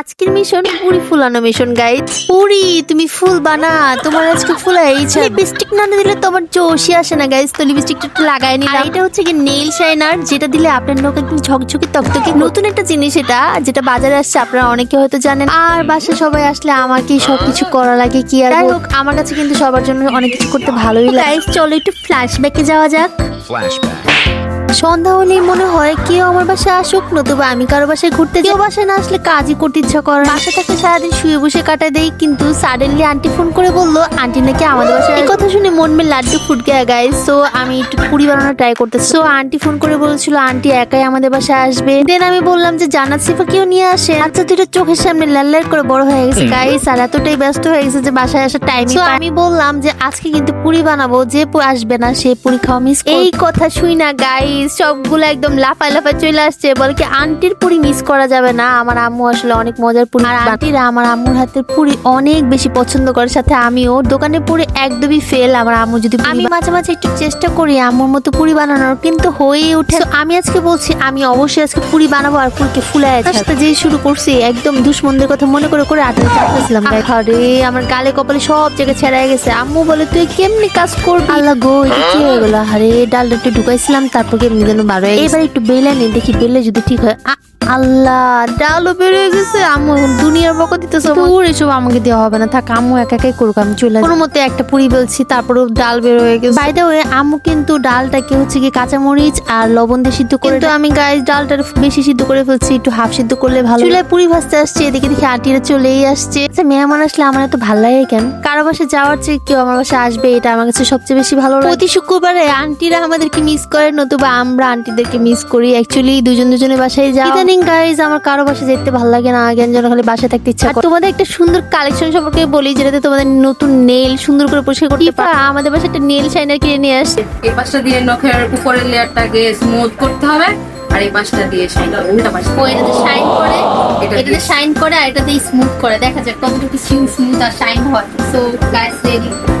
আজকের মিশন পুরি ফুলানো mission guide puri তুমি ফুল বানা তোমার আজকে ফুল এইছে লিপস্টিক না দিলে তোমার জোশই আসে না গাইজ তো লিপস্টিকটা একটু লাগাই নিলাম। আর এটা হচ্ছে কি নেল শাইনার যেটা দিলে আপনার নখ একদম ঝকঝকে তকতকে। নতুন একটা জিনিস এটা যেটা বাজারে আসছে আপনারা অনেকে হয়তো জানেন। আর বাসায় সবাই আসলে আমাকে সবকিছু করা লাগে কি আর যাই হোক আমার কাছে কিন্তু সবার জন্য অনেক কিছু করতে ভালোই লাগে। গাইজ চলো একটু ফ্ল্যাশব্যাকে যাওয়া যাক। Flashback. সন্ধ্যা হলেই মনে হয় কেউ আমার বাসায় আসুক নতুবা আমি কারও বাসায় ঘুরতে কেউ বাসায় না আসলে কাজই করতে ইচ্ছা করে বাসা থাকতে সারাদিন শুয়ে বসে কাটা দেই কিন্তু সাডেনলি আন্টি ফোন করে বলল আন্টি নাকি আমাদের বাসায় এই কথা শুনে মন মে লাড্ডু ফুট গেয়া গাই সো আমি একটু পুরি বানানোর ট্রাই করতেছি। সো আন্টি ফোন করে বলেছিল আন্টি একাই আমাদের বাসায় আসবে? দেন আমি বললাম যে জান্নাত সিফা কেউ নিয়ে আসে? আচ্ছা দুটো চোখের সামনে লাল লাল করে বড় হয়ে গেছে গাইস আর এতটাই ব্যস্ত হয়ে গেছে যে বাসায় আসার টাইম আমি বললাম যে আজকে কিন্তু পুরি বানাবো যে আসবে না সে পুরি খাওয়া মিস এই কথা শুই না গাইস সবগুলো একদম লাফায় লাফায় চলে আসছে। বলে কি আন্টির পুরি মিস করা যাবে না। আমার আম্মু আসলে অনেক মজার পুরি। আর আন্টিরা আমার আম্মুর হাতের পুরি অনেক বেশি পছন্দ করে। সাথে আমিও। দোকানে পুরি একদমই ফেল আমার আম্মু যদি আমি মাঝে মাঝে একটু চেষ্টা করি আম্মুর মতো পুরি বানানোর কিন্তু হয়ে So, আমি আজকে বলছি আমি অবশ্যই আজকে পুরি বানাবো আর পুরিকে ফুলায় সাথে যে শুরু করছি একদম দুশ্মনদের কথা মনে করে করে আটকে চাপতেছিলাম। আরে আমার গালে কপালে সব জায়গায় ছেড়াই গেছে। আম্মু বলে তুই কেমনি কাজ করবি? আল্লাহ গো কি হয়ে গেল? আরে ডালটা একটু ঢুকাইছিলাম তারপর যেন বারো এবার একটু বেলে দেখি বেলে যদি ঠিক হয়। আল্লাহ ডালও বেরিয়ে গেছে। আম্মু এখন দুনিয়ার বকা দিতেছে দূর এসব আমাকে দেওয়া হবে না। থাক আম্মু একা একাই করুক আমি চলে কোনো মতে একটা পুরি বেলছি তারপরে ডাল বের হয়ে গেছে। আম্মু কিন্তু ডালটাকে হচ্ছে কি কাঁচামরিচ আর লবণ দিয়ে সিদ্ধ করে কিন্তু আমি গাইস ডালটা বেশি সিদ্ধ করে ফেলছি একটু হাফ সিদ্ধ করলে ভালো চুলায় পুরি ভাজতে আসছে এদিকে দেখি আন্টিরা চলেই আসছে। আচ্ছা মেহমান আসলে আমার এত ভালো লাগে কেন? কারও বাসায় যাওয়ার চেয়ে কেউ আমার বাসায় আসবে এটা আমার কাছে সবচেয়ে বেশি ভালো লাগে। প্রতি শুক্রবারে আন্টিরা আমাদেরকে মিস করে নতুবা আমরা আন্টিদেরকে মিস করি। অ্যাকচুয়ালি দুজন দুজনের বাসায় যাও। ইদানিং গাইজ আমার কারও বাসায় যেতে ভালো লাগে না। আগে যেন খালি বাসায় থাকতে ইচ্ছা করে। আর তোমাদের একটা সুন্দর কালেকশন সম্পর্কে বলি যেটাতে তোমাদের নতুন নেল সুন্দর করে পরিষ্কার করতে পারো। আমাদের বাসায় একটা নেল শাইনার কিনে নিয়ে আসছে এই পাশটা দিয়ে নখের উপরের লেয়ারটাকে স্মুথ করতে হবে আর এই পাশটা দিয়ে শাইন উল্টা ও এটাতে শাইন করে। এটা এটাতে দিয়ে- শাইন করে আর এটাতে স্মুথ করে। দেখা যাক কতটুকু স্মুথ আর শাইন হয়। সো গাইস রেডি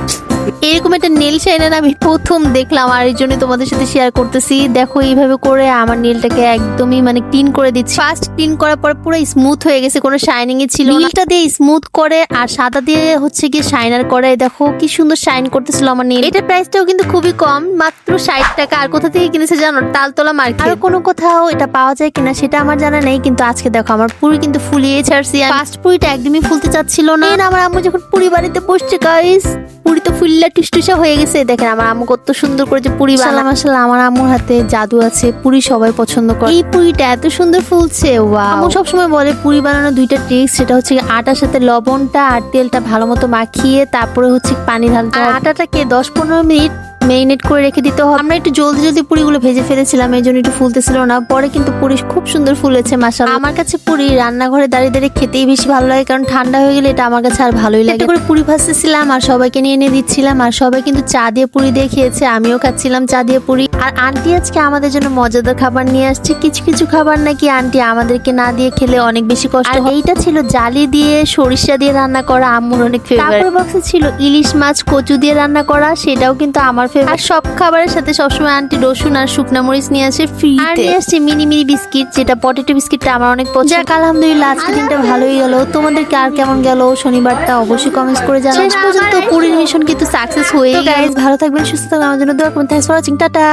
এরকম একটা নেল শাইনার আমি প্রথম দেখলাম আর এই জন্য তোমাদের সাথে শেয়ার করতেছি। দেখো এইভাবে করে আমার নেলটাকে একদমই মানে ক্লিন করে দিচ্ছি। ফার্স্ট ক্লিন করার পর পুরো স্মুথ হয়ে গেছে কোনো শাইনিং এ ছিল নীলটা দিয়ে স্মুথ করে আর সাদা দিয়ে হচ্ছে কি শাইনার করে দেখো কি সুন্দর শাইন করতেছিল আমার নীল। এটার প্রাইসটাও কিন্তু খুবই কম মাত্র ষাট টাকা। আর কোথা থেকে কিনেছে জানো? তালতলা মার্কেট আর কোনো কোথাও এটা পাওয়া যায় কিনা সেটা আমার জানা নেই কিন্তু আজকে দেখো আমার পুরি কিন্তু ফুলিয়ে ছাড়ছি। ফার্স্ট পুরিটা একদমই ফুলতে চাচ্ছিল না। আমার আম্মু যখন পুরি বাড়িতে বসছে গাইস পুরি তো ফুল্লা টুসটুসা হয়ে গেছে। দেখেন আমার আম্মু কত সুন্দর করে যে পুরি বানায়। মাশাআল্লাহ আমার আম্মুর হাতে জাদু আছে পুরি সবাই পছন্দ করে। এই পুরিটা এত সুন্দর ফুলছে ওয়াও। আম্মু সবসময় বলে পুরি বানানো দুইটা ট্রিক্স সেটা হচ্ছে আটার সাথে লবণটা আর তেলটা ভালো মতো মাখিয়ে তারপরে হচ্ছে পানি ঢালতে আটাটাকে দশ পনেরো মিনিট মেরিনেট করে রেখে দিতে হবে। আমরা একটু জলদি জলদি পুরিগুলো ভেজে ফেলেছিলাম, এই জন্য একটু ফুলতেছিল না। পরে কিন্তু পুরি খুব সুন্দর ফুলেছে মাসাল আমার কাছে পুরি রান্নাঘরে দাঁড়িয়ে দাঁড়িয়ে খেতেই বেশি ভালো লাগে, কারণ ঠান্ডা হয়ে গেলে এটা আমার কাছে আর ভালোই লাগে। করে পুরি ভাজতেছিলাম আর সবাইকে নিয়ে এনে দিচ্ছিলাম, আর সবাই কিন্তু চা দিয়ে পুরি দিয়ে খেয়েছে, আমিও খাচ্ছিলাম চা দিয়ে পুরি। আর আন্টি আজকে আমাদের জন্য মজাদার খাবার নিয়ে আসছে, কিছু কিছু খাবার নাকি আন্টি আমাদেরকে না দিয়ে খেলে অনেক বেশি কষ্ট এইটা ছিল জালি দিয়ে, সরিষা দিয়ে রান্না করা, আম্মুর অনেক ফেভারিট বক্সে ছিল ইলিশ মাছ, কচু দিয়ে রান্না করা, সেটাও কিন্তু আমার ফেভারিট আর সব খাবারের সাথে সবসময় আন্টি রসুন আর শুকনা মরিচ নিয়ে আসে ফ্রি আর নিয়ে আসছে মিনি মিনি বিস্কিট যেটা পটেটো বিস্কিটটা আমার অনেক পছন্দ। যাক আলহামদুলিল্লাহ আজকে দিনটা ভালোই গেল। তোমাদেরকে আর কেমন গেল শনিবারটা অবশ্যই কমেন্টস করে জানাও। শেষ পর্যন্ত পুরীর মিশন কিন্তু সাকসেস হয়ে গাইস ভালো থাকবেন সুস্থ থাকবেন। আমার জন্য দোয়া করুন। Thanks for watching tata.